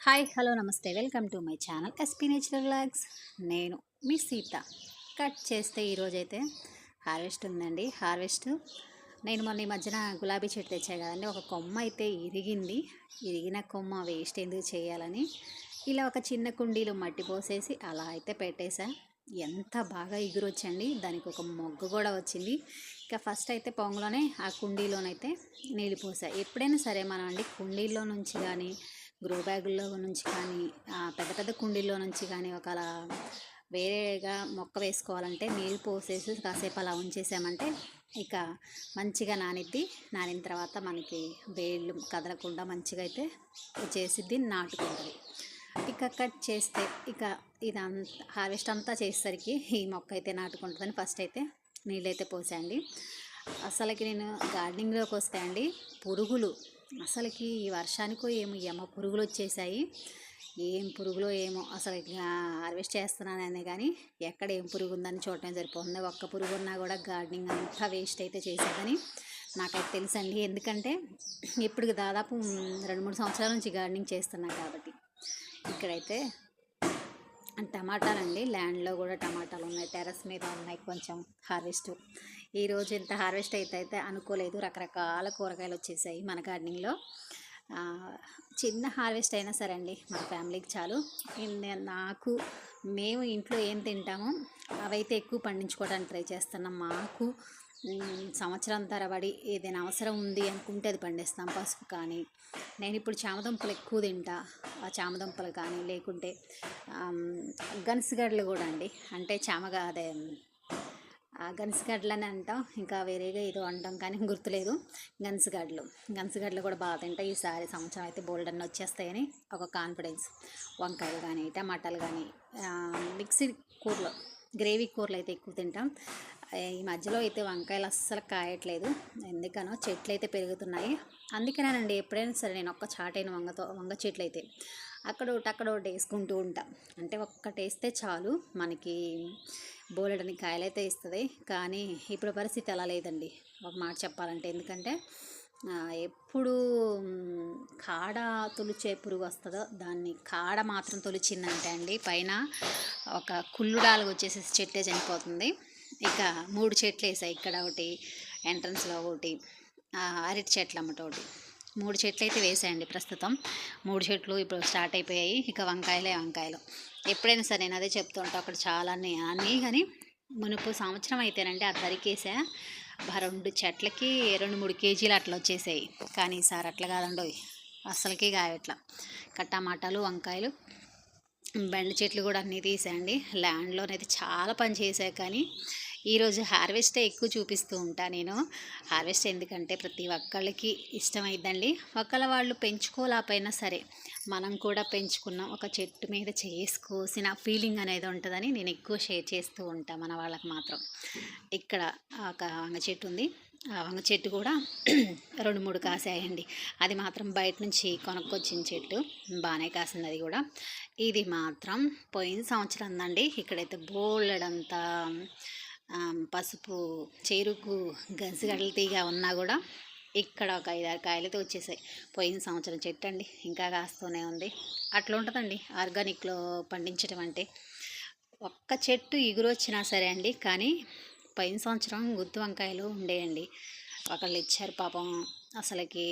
Hi hello namaste. Welcome to my channel SP natural vlogs. నేను మీ Sita. Cut చేస్తే ఈరోజైతే హార్వెస్ట్ ఉందండి. హార్వెస్ట్. నేను మొన్న ఈ మధ్యన గులాబీ చెట్టు తెచ్చాను కదండి. ఒక కొమ్మ అయితే ఇరిగింది. ఇరిగిన కొమ్మ వేస్ట్ ఎందుకు చేయాలని ఇలా ఒక చిన్న కుండీలో మట్టి పోసేసి అలా అయితే పెట్టేశా ఎంత బాగా ఎగురొచ్చండి. దానికి ఒక మొగ్గ కూడా వచ్చింది. ఇక ఫస్ట్ అయితే పొంగలోనే ఆ కుండీలోనైతే నీళ్ళు పోసా. ఎప్పుడైనా సరే మనం అండి కుండీల్లో నుంచి కానీ గ్రో బ్యాగుల్లో నుంచి కానీ పెద్ద పెద్ద కుండీల్లో నుంచి కానీ ఒకలా వేరేగా మొక్క వేసుకోవాలంటే నీళ్ళు పోసేసి కాసేపు అలా ఉంచేసామంటే ఇక మంచిగా నానిద్ది. నానిన తర్వాత మనకి వేళ్ళు కదలకుండా మంచిగా అయితే చేసిద్ది నాటుకుంటుంది. ఇక కట్ చేస్తే ఇక ఇదంతా హార్వెస్ట్ అంతా చేసేసరికి ఈ మొక్క అయితే నాటుకుంటుందని ఫస్ట్ అయితే నీళ్ళైతే పోసాండి అసలుకి నేను గార్డెనింగ్లోకి వస్తాయండి పురుగులు అసలుకి ఈ వర్షానికో ఏమో ఏమో పురుగులు వచ్చేసాయి ఏం పురుగులో ఏమో అసలు హార్వెస్ట్ చేస్తున్నాననే కానీ ఎక్కడ ఏం పురుగు ఉందని చూడటం సరిపోతుంది. ఒక్క పురుగు ఉన్నా కూడా గార్డెనింగ్ అంతా వేస్ట్ అయితే చేసేదని నాకైతే తెలుసండి. ఎందుకంటే ఇప్పుడు దాదాపు రెండు మూడు సంవత్సరాల నుంచి గార్డెనింగ్ చేస్తున్నా కాబట్టి. ఇక్కడైతే టమాటాలండి. ల్యాండ్లో కూడా టమాటాలు ఉన్నాయి టెర్రస్ మీద ఉన్నాయి కొంచెం హార్వెస్ట్. ఈ రోజు ఇంత హార్వెస్ట్ అయితే అయితే అనుకోలేదు. రకరకాల కూరగాయలు వచ్చేసాయి మన గార్డెనింగ్లో. చిన్న హార్వెస్ట్ అయినా సరే అండి మా ఫ్యామిలీకి చాలు. నాకు మేము ఇంట్లో ఏం తింటామో అవైతే ఎక్కువ పండించుకోవడానికి ట్రై చేస్తున్నాం. మాకు సంవత్సరం తరబడి ఏదైనా అవసరం ఉంది అనుకుంటే అది పండిస్తాం. పసుపు కానీ నేను ఇప్పుడు చామదుంపలు ఎక్కువ తింటా. ఆ చామదుంపలు కానీ లేకుంటే ఆమ్, కూడా అండి. అంటే చామగా అదే ఆ అంటాం. ఇంకా వేరేగా ఏదో అంటాం కానీ గుర్తులేదు. గన్సుగడ్డలు గన్సుగడ్డలు కూడా బాగా తింటా. ఈసారి సంవత్సరం అయితే బోల్డ్ అన్నీ వచ్చేస్తాయని ఒక కాన్ఫిడెన్స్ వంకాయలు కానీ టమాటాలు కానీ మిక్సీ కూరలు గ్రేవీ కూరలు అయితే ఎక్కువ తింటాం. ఈ మధ్యలో అయితే వంకాయలు అస్సలు కాయట్లేదు. ఎందుకనో చెట్లు అయితే పెరుగుతున్నాయి. అందుకేనండి ఎప్పుడైనా సరే నేను ఒక్క చాటైన వంగతో వంగ చెట్లు అయితే అక్కడ ఒకటి అక్కడ ఒకటి వేసుకుంటూ ఉంటాం. అంటే ఒక్కటేస్తే చాలు. మనకి బోలెడని కాయలైతే ఇస్తుంది. కానీ ఇప్పుడు పరిస్థితి అలా లేదండి. ఒక మాట చెప్పాలంటే ఎందుకంటే ఎప్పుడు కాడ తొలిచే పురుగు వస్తుందో దాన్ని కాడ మాత్రం తొలిచిందంటే అండి పైన ఒక కుళ్ళుడాలు వచ్చేసి చెట్టే చనిపోతుంది. ఇక మూడు చెట్లు వేసాయి. ఇక్కడ ఒకటి ఎంట్రన్స్లో ఒకటి అరటి చెట్లు అమ్మట ఒకటి. మూడు చెట్లు అయితే వేసాయండి ప్రస్తుతం. మూడు చెట్లు ఇప్పుడు స్టార్ట్ అయిపోయాయి. ఇక వంకాయలే వంకాయలు. ఎప్పుడైనా సరే నేను అదే చెప్తూ ఉంటాను అక్కడ చాలా అన్నీ కానీ మునుపు సంవత్సరం అయితేనంటే ఆ తరికేసా. రెండు చెట్లకి రెండు మూడు కేజీలు అట్లా వచ్చేసాయి. కానీ ఈసారి అట్లా కాదండోయ్. అస్సలకి కాయట్లా కట్టమాటాలు టమాటాలు వంకాయలు బెండ చెట్లు కూడా అన్నీ తీసాయండి. ల్యాండ్లోనైతే చాలా పని చేసాయి కానీ ఈరోజు హార్వెస్టే ఎక్కువ చూపిస్తూ ఉంటా నేను. హార్వెస్ట్ ఎందుకంటే ప్రతి ఒక్కళ్ళకి ఇష్టమైందండి ఒకళ్ళ వాళ్ళు పెంచుకోలేకపోయినా సరే మనం కూడా పెంచుకున్న ఒక చెట్టు మీద చేసుకోసిన ఫీలింగ్ అనేది ఉంటుందని నేను ఎక్కువ షేర్ చేస్తూ ఉంటాను మన వాళ్ళకి మాత్రం. ఇక్కడ ఒక వంగ చెట్టు ఉంది. ఆ వంగ చెట్టు కూడా రెండు మూడు కాసాయండి. అది మాత్రం బయట నుంచి కొనుక్కొచ్చిన చెట్టు. బాగానే కాసింది అది కూడా. ఇది మాత్రం పోయిన సంవత్సరం అందండి ఇక్కడైతే బోలెడంతా పసుపు చెరుకు గంసిగడ్డల తీగ ఉన్నా కూడా ఇక్కడ ఒక ఐదారు కాయలతో వచ్చేసాయి. పోయిన సంవత్సరం చెట్టు అండి ఇంకా కాస్తూనే ఉంది. అట్లా ఉంటుందండి ఆర్గానిక్లో పండించడం అంటే. ఒక్క చెట్టు ఇగురు వచ్చినా సరే అండి కానీ పోయిన సంవత్సరం గుత్తి వంకాయలు ఉండేయండి. ఒకళ్ళు ఇచ్చారు పాపం అసలుకి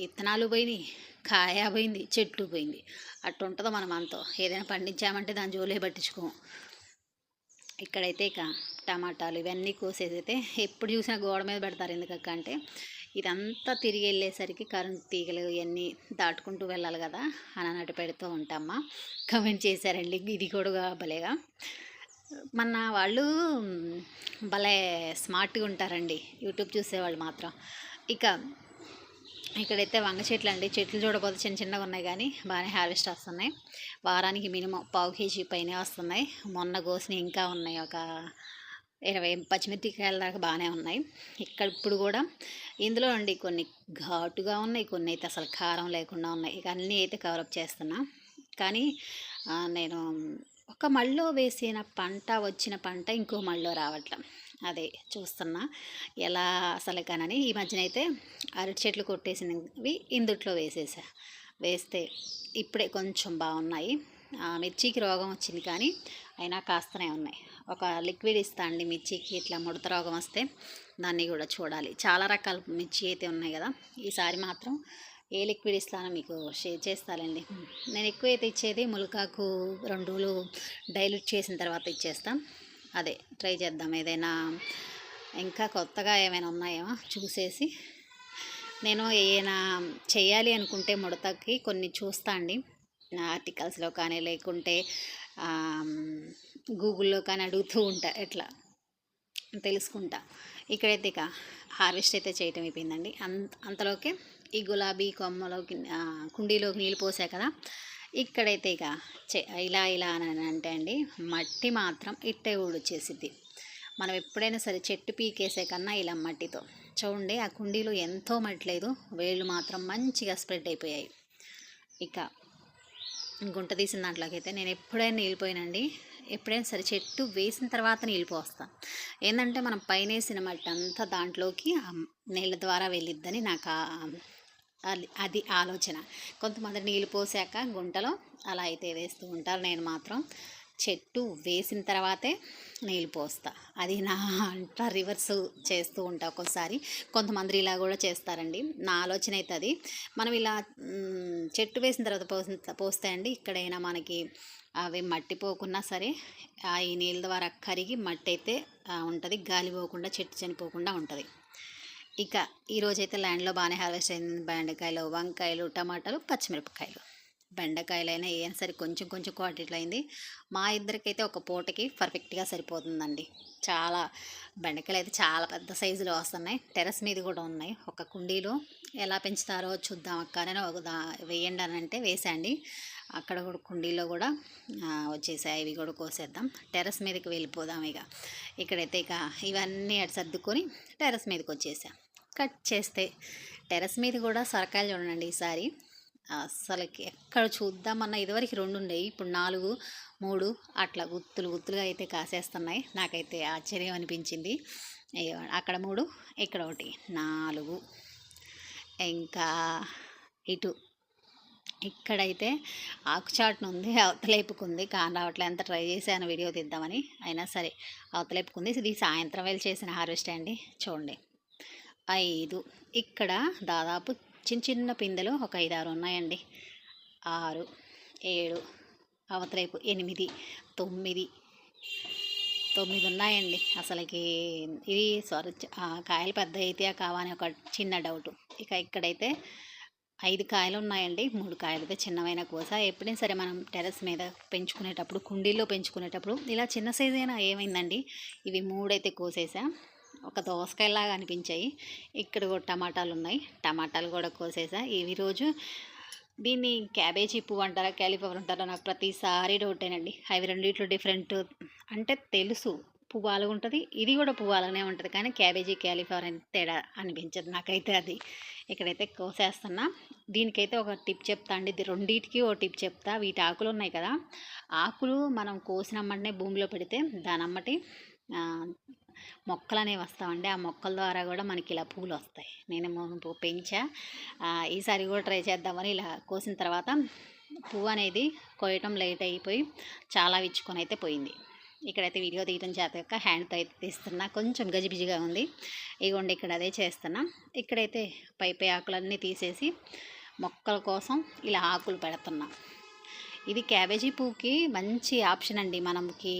విత్తనాలు పోయినాయి కాయ పోయింది చెట్టు పోయింది. అట్టు ఉంటుందో మనం అంతో. ఏదైనా పండించామంటే దాని జోలే పట్టించుకోము. ఇక్కడైతే ఇక టమాటాలు ఇవన్నీ కోసేసైతే ఎప్పుడు చూసినా గోడ మీద పెడతారు ఎందుకక్క అంటే ఇదంతా తిరిగి వెళ్ళేసరికి కరెంట్ తీగలు ఇవన్నీ దాటుకుంటూ వెళ్ళాలి కదా అని అన్నట్టు పెడుతూ ఉంటామ్మా కమెంట్ చేశారండి. ఇది కూడా భలేగా. మన వాళ్ళు భలే స్మార్ట్గా ఉంటారండి. యూట్యూబ్ చూసేవాళ్ళు మాత్రం. ఇక ఇక్కడైతే వంగ చెట్లు అండి. చెట్లు చూడబోతే చిన్న చిన్నగా ఉన్నాయి కానీ బాగానే హార్వెస్ట్ వస్తున్నాయి. వారానికి మినిమం పావు కేజీ పైనే వస్తున్నాయి. మొన్న కోసిన ఇంకా ఉన్నాయి. ఒక ఇరవై పచ్చిమిరపకాయల దాకా బాగానే ఉన్నాయి. ఇక్కడ ఇప్పుడు కూడా ఇందులో అండి కొన్ని ఘాటుగా ఉన్నాయి. కొన్ని అయితే అసలు కారం లేకుండా ఉన్నాయి. ఇక అన్నీ అయితే కవరప్ చేస్తున్నా. కానీ నేను ఒక మళ్ళీ వేసిన పంట వచ్చిన పంట ఇంకో మళ్ళీ రావట్లేదు అదే చూస్తున్నా. ఎలా అసలు కానని ఈ మధ్యన అయితే అరటి చెట్లు కొట్టేసినవి ఇందుట్లో వేసేసా. వేస్తే ఇప్పుడే కొంచెం బాగున్నాయి. మిర్చికి రోగం వచ్చింది కానీ అయినా కాస్తనే ఉన్నాయి. ఒక లిక్విడ్ ఇస్తా అండి మిర్చికి ఇట్లా ముడత రోగం వస్తే దాన్ని కూడా చూడాలి. చాలా రకాల మిర్చి అయితే ఉన్నాయి కదా ఈసారి మాత్రం ఏ లిక్విడ్ ఇస్తానో మీకు షేర్ చేస్తానండి. నేను ఎక్కువ అయితే ఇచ్చేది ములకాకు రెండు డైల్యూట్ చేసిన తర్వాత ఇచ్చేస్తాను అదే ట్రై చేద్దాం ఏదైనా ఇంకా కొత్తగా ఏమైనా ఉన్నాయేమో చూసేసి. నేను ఏమైనా చేయాలి అనుకుంటే ముడతకి కొన్ని చూస్తా అండి. ఆర్టికల్స్లో కానీ లేకుంటే గూగుల్లో కానీ అడుగుతూ ఉంటా ఎట్లా? తెలుసుకుంటా. ఇక్కడైతే ఇక హార్వెస్ట్ అయితే చేయటం అయిపోయిందండి. అంత అంతలోకే ఈ గులాబీ కొమ్మలోకి కుండీలోకి నీళ్ళు పోసా కదా ఇక్కడైతే ఇక చే ఇలా ఇలా అని అంటే అండి మట్టి మాత్రం ఇట్టే ఊడొచ్చేసిద్ది. మనం ఎప్పుడైనా సరే చెట్టు పీకేసే కన్నా ఇలా మట్టితో. చూడండి ఆ కుండీలో ఎంతో మట్టి లేదు వేళ్ళు మాత్రం మంచిగా స్ప్రెడ్ అయిపోయాయి. ఇక గుంట తీసిన దాంట్లోకైతే నేను ఎప్పుడైనా నీళ్ళు పోయినండి ఎప్పుడైనా సరే చెట్టు వేసిన తర్వాత నిలిపోస్తాను ఏంటంటే మనం పైన వేసిన మట్టి అంతా దాంట్లోకి నీళ్ళ ద్వారా వెళ్ళిద్దని నాకు అది అది ఆలోచన. కొంతమంది నీళ్ళు పోసాక గుంటలో అలా అయితే వేస్తూ ఉంటారు. నేను మాత్రం చెట్టు వేసిన తర్వాతే నీళ్ళు పోస్తా. అది నా అంట రివర్స్ చేస్తూ ఉంటా ఒక్కోసారి. కొంతమంది ఇలా కూడా చేస్తారండి. నా ఆలోచన అయితే అది. మనం ఇలా చెట్టు వేసిన తర్వాత పోసిన పోస్తే అండి ఇక్కడైనా మనకి అవి మట్టి పోకున్నా సరే ఆ ఈ నీళ్ళ ద్వారా కరిగి మట్టి అయితే ఉంటుంది. గాలి పోకుండా చెట్టు చనిపోకుండా ఉంటుంది. ఇక ఈరోజైతే ల్యాండ్లో బాగానే హార్వెస్ట్ అయింది. బెండకాయలు వంకాయలు టమాటాలు పచ్చిమిరపకాయలు. బెండకాయలైనా ఏం సరే కొంచెం కొంచెం క్వాంటిటీలో అయింది మా ఇద్దరికైతే ఒక పూటకి పర్ఫెక్ట్గా సరిపోతుందండి. చాలా బెండకాయలు అయితే చాలా పెద్ద సైజులో వస్తున్నాయి. టెరస్ మీద కూడా ఉన్నాయి. ఒక కుండీలో ఎలా పెంచుతారో చూద్దాం అక్క నేను ఒక దా వేయండి అని అంటే వేసండి అక్కడ కూడా కుండీలో కూడా వచ్చేసాయి. ఇవి కూడా కోసేద్దాం. టెరస్ మీదకి వెళ్ళిపోదాం ఇక. ఇక్కడైతే ఇక ఇవన్నీ అటు సర్దుకొని టెరస్ మీదకి వచ్చేసాం. కట్ చేస్తే టెరస్ మీద కూడా సొరకాయలు చూడండి ఈసారి. అసలుకి ఎక్కడ చూద్దామన్నా ఇదివరకు రెండు ఉండేవి ఇప్పుడు నాలుగు మూడు అట్లా గుత్తులు గుత్తులుగా అయితే కాసేస్తున్నాయి. నాకైతే ఆశ్చర్యం అనిపించింది. అక్కడ మూడు ఇక్కడ ఒకటి నాలుగు. ఇంకా ఇటు ఇక్కడైతే ఆకుచాటును ఉంది అవతలేపుకుంది కాని రావట్లే అంత ట్రై చేశాను వీడియో తీద్దామని. అయినా సరే అవతలేపుకుంది ఇది సాయంత్రం వేళ చేసిన హార్వెస్ట్ అండి. చూడండి. ఐదు. ఇక్కడ దాదాపు చిన్న చిన్న పిందెలు ఒక ఐదు ఆరు ఉన్నాయండి. ఆరు ఏడు అవతలైపు ఎనిమిది తొమ్మిది తొమ్మిది ఉన్నాయండి. అసలుకి ఇది సారీ ఆ కాయలు పెద్ద అయితే కావని ఒక చిన్న డౌట్ ఇక ఇక్కడైతే ఐదు కాయలు ఉన్నాయండి. మూడు కాయలు అయితే చిన్నవైన కోస. ఎప్పుడైనా సరే మనం టెర్రస్ మీద పెంచుకునేటప్పుడు కుండీల్లో పెంచుకునేటప్పుడు ఇలా చిన్న సైజు అయినా ఏమైందండి? ఇవి మూడైతే కోసేసా. ఒక దోసకాయలాగా అనిపించాయి. ఇక్కడ కూడా టమాటాలు ఉన్నాయి టమాటాలు కూడా కోసేసా. ఇవి రోజు దీన్ని క్యాబేజీ పువ్వు అంటారా క్యాలీఫ్లవర్ అంటారా నాకు ప్రతిసారి డౌటేనండి. అవి రెండిట్లో డిఫరెంట్ అంటే తెలుసు. పువ్వు ఉంటుంది. ఇది కూడా పువ్వు ఉంటుంది. కానీ క్యాబేజీ క్యాలీఫ్లవర్ అని తేడా అనిపించదు నాకైతే అది. ఇక్కడైతే కోసేస్తున్నా. దీనికైతే ఒక టిప్ చెప్తా అండి. ఇది రెండింటికి ఓ టిప్ చెప్తా. వీటి ఆకులు ఉన్నాయి కదా. ఆకులు మనం కోసినమ్మటనే భూమిలో పెడితే దాని అమ్మటి మొక్కలు అనేవి వస్తామండి. ఆ మొక్కల ద్వారా కూడా మనకి ఇలా పూలు వస్తాయి నేను పెంచా. ఈసారి కూడా ట్రై చేద్దామని ఇలా కోసిన తర్వాత పువ్వు అనేది కోయటం లేట్ అయిపోయి చాలా విచ్చుకొని అయితే పోయింది. ఇక్కడైతే వీడియో తీయటం చేత యొక్క హ్యాండ్తో అయితే తీస్తున్నా. కొంచెం గజిబిజిగా ఉంది. ఇగోండి ఇక్కడ అదే చేస్తున్నా. ఇక్కడైతే పై పై ఆకులన్నీ తీసేసి మొక్కల కోసం ఇలా ఆకులు పెడుతున్నా. ఇది క్యాబేజీ పువ్వుకి మంచి ఆప్షన్ అండి. మనకి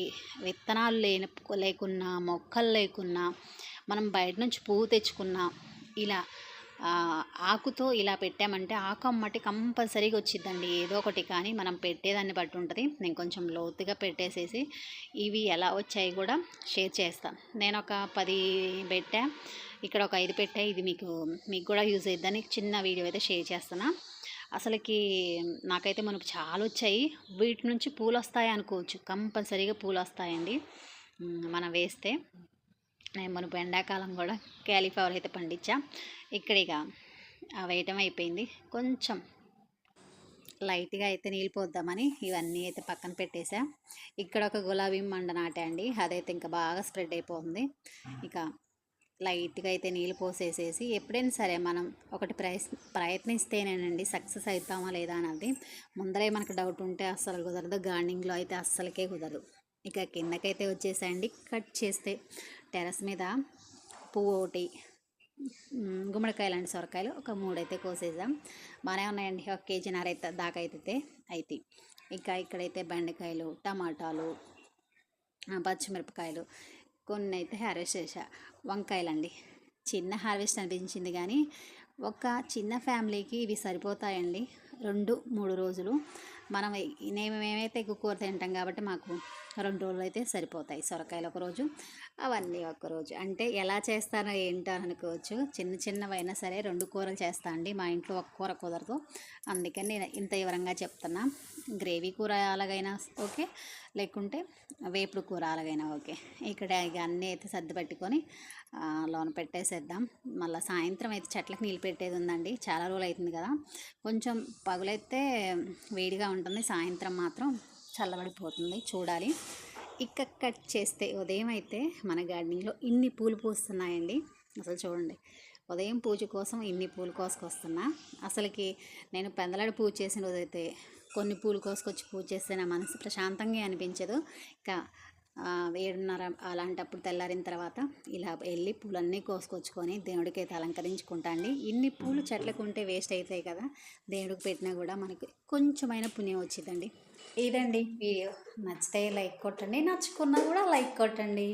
విత్తనాలు లేని లేకున్నా మొక్కలు లేకున్నా మనం బయట నుంచి పువ్వు తెచ్చుకున్నా ఇలా ఆకుతో ఇలా పెట్టామంటే ఆకు అమ్మటి కంపల్సరీగా వచ్చిద్దండి. ఏదో ఒకటి కానీ మనం పెట్టేదాన్ని బట్టి ఉంటుంది. నేను కొంచెం లోతుగా పెట్టేసేసి ఇవి ఎలా వచ్చాయి కూడా షేర్ చేస్తాను నేను ఒక పది పెట్టా. ఇక్కడ ఒక ఐదు పెట్టా. ఇది మీకు మీకు కూడా యూజ్ అయ్యిద్దని చిన్న వీడియో అయితే షేర్ చేస్తాను అసలుకి నాకైతే మనకు చాలా వచ్చాయి వీటి నుంచి పూలు వస్తాయి అనుకోవచ్చు. కంపల్సరీగా పూలు వస్తాయండి మనం వేస్తే. నేను మనకు ఎండాకాలం కూడా క్యాలీఫ్లవర్ అయితే పండించా. ఇక్కడ ఇక వేయటం అయిపోయింది. కొంచెం లైట్గా అయితే నీళ్ళు పోద్దామని ఇవన్నీ అయితే పక్కన పెట్టేసా. ఇక్కడ ఒక గులాబీ మండ నాటా అండి అదైతే ఇంకా బాగా స్ప్రెడ్ అయిపోతుంది ఇక లైట్గా అయితే నీళ్ళు పోసేసేసి ఎప్పుడైనా సరే మనం ఒకటి ప్రయస్ ప్రయత్నిస్తేనేనండి సక్సెస్ అవుతామా లేదా అన్నది ముందరే మనకు డౌట్ ఉంటే అస్సలు కుదరదు. గార్డెనింగ్లో అయితే అస్సలకే కుదరదు. ఇక కిందకైతే వచ్చేసాయండి. కట్ చేస్తే టెరస్ మీద పువ్వు ఒకటి గుమ్మడికాయలు అండి సొరకాయలు. ఒక మూడైతే కోసేసాం బాగానే ఉన్నాయండి. ఒక కేజీ అయితే దాకా అయితే అయితే ఇంకా ఇక్కడైతే బెండకాయలు టమాటాలు పచ్చిమిరపకాయలు కొన్ని అయితే హార్వెస్ట్ చేశా. వంకాయలండి. చిన్న హార్వెస్ట్ అనిపించింది కానీ ఒక చిన్న ఫ్యామిలీకి ఇవి సరిపోతాయండి. రెండు మూడు రోజులు. మనం నేను మేమైతే ఎక్కువ కూర తింటాం కాబట్టి మాకు రెండు రోజులు అయితే సరిపోతాయి సొరకాయలు ఒక రోజు అవన్నీ ఒకరోజు అంటే ఎలా చేస్తానో ఏంటో అని అనుకోవచ్చు. చిన్న చిన్నవైనా సరే రెండు కూరలు చేస్తా అండి. మా ఇంట్లో ఒక కూర కుదరదు. అందుకని నేను ఇంత వివరంగా చెప్తున్నా. గ్రేవీ కూర అలాగైనా ఓకే. లేకుంటే వేపుడు కూర అలాగైనా ఓకే. ఇక్కడ ఇక అన్నీ అయితే సర్ది పెట్టుకొని లోన పెట్టేసేద్దాం. మళ్ళీ సాయంత్రం అయితే చెట్లకు నీళ్ళు పెట్టేది ఉందండి. చాలా రోజులు అవుతుంది కదా. కొంచెం పగులైతే వేడిగా ఉంటుంది. సాయంత్రం మాత్రం చల్లబడిపోతుంది చూడాలి. ఇక్క కట్ చేస్తే ఉదయం అయితే మన గార్డెనింగ్లో ఇన్ని పూలు పూస్తున్నాయండి. అసలు చూడండి ఉదయం పూజ కోసం ఇన్ని పూలు కోసుకొస్తున్నా. అసలుకి నేను పెందలాడి పూజ చేసిన రోజైతే కొన్ని పూలు కోసుకొచ్చి పూజ చేస్తే నా మనసు ప్రశాంతంగా అనిపించదు. ఇంకా ఏడున్నర అలాంటప్పుడు తెల్లారిన తర్వాత ఇలా వెళ్ళి పూలన్నీ కోసుకొచ్చుకొని దేవుడికి అయితే అలంకరించుకుంటా అండి. ఇన్ని పూలు చెట్లకు ఉంటే వేస్ట్ అవుతాయి కదా దేవుడికి పెట్టినా కూడా మనకి కొంచెమైన పుణ్యం వచ్చిందండి ఇదండి వీడియో. నచ్చితే లైక్ కొట్టండి నచ్చుకున్నా కూడా లైక్ కొట్టండి.